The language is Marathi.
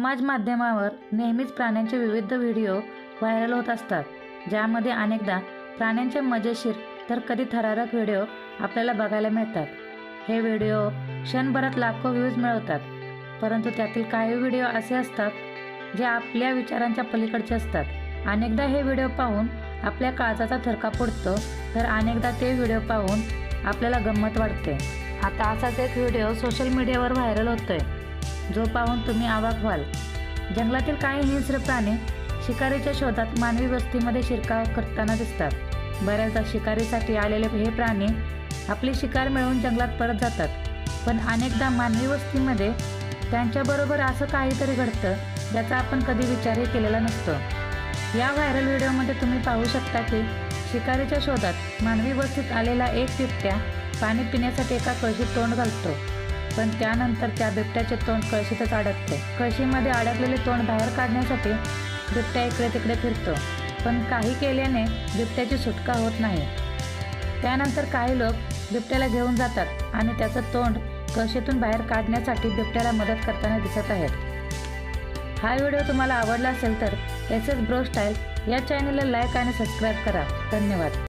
समाज माध्यमावर नेहमीच प्राण्यांचे विविध व्हिडिओ व्हायरल होत असतात ज्यामध्ये अनेकदा प्राण्यांचे मजेशीर तर कधी थरारक व्हिडिओ आपल्याला बघायला मिळतात. हे व्हिडिओ क्षणभरात लाखो व्ह्यूज मिळवतात परंतु त्यातील काही व्हिडिओ असे असतात जे आपल्या विचारांच्या पलीकडचे असतात. अनेकदा हे व्हिडिओ पाहून आपल्या काळजाचा थरका पडतो तर अनेकदा ते व्हिडिओ पाहून आपल्याला गंमत वाटते. आता असाच एक व्हिडिओ सोशल मीडियावर व्हायरल होतोय. जो पाहून तुम्ही आवाक व्हाल. जंगलातील काही हिंस्र प्राणी शिकारीच्या शोधात मानवी वस्तीमध्ये शिरकाव करताना दिसतात. बऱ्याचदा शिकारीसाठी आलेले हे प्राणी आपली शिकार मिळवून जंगलात परत जातात. पण अनेकदा मानवी वस्तीमध्ये त्यांच्याबरोबर असं काहीतरी घडतं ज्याचा आपण कधी विचारही केलेला नसतो. या व्हायरल व्हिडिओमध्ये तुम्ही पाहू शकता की शिकारीच्या शोधात मानवी वस्तीत आलेला एक बिबट्या पाणी पिण्यासाठी एका कळशीत तोंड घालतो. पण त्यानंतर त्या बिबट्याचे तोंड कळशीतच अडकते. कळशीमध्ये अडकलेले तोंड बाहेर काढण्यासाठी बिबट्या इकडे तिकडे फिरतो. पण काही केल्याने बिबट्याची सुटका होत नाही. त्यानंतर काही लोक बिबट्याला घेऊन जातात आणि त्याचं तोंड कळशीतून बाहेर काढण्यासाठी बिबट्याला मदत करताना दिसत आहेत. हा व्हिडिओ तुम्हाला आवडला असेल तर एस एस ब्रो स्टाईल या चॅनलला लाईक आणि सबस्क्राईब करा. धन्यवाद.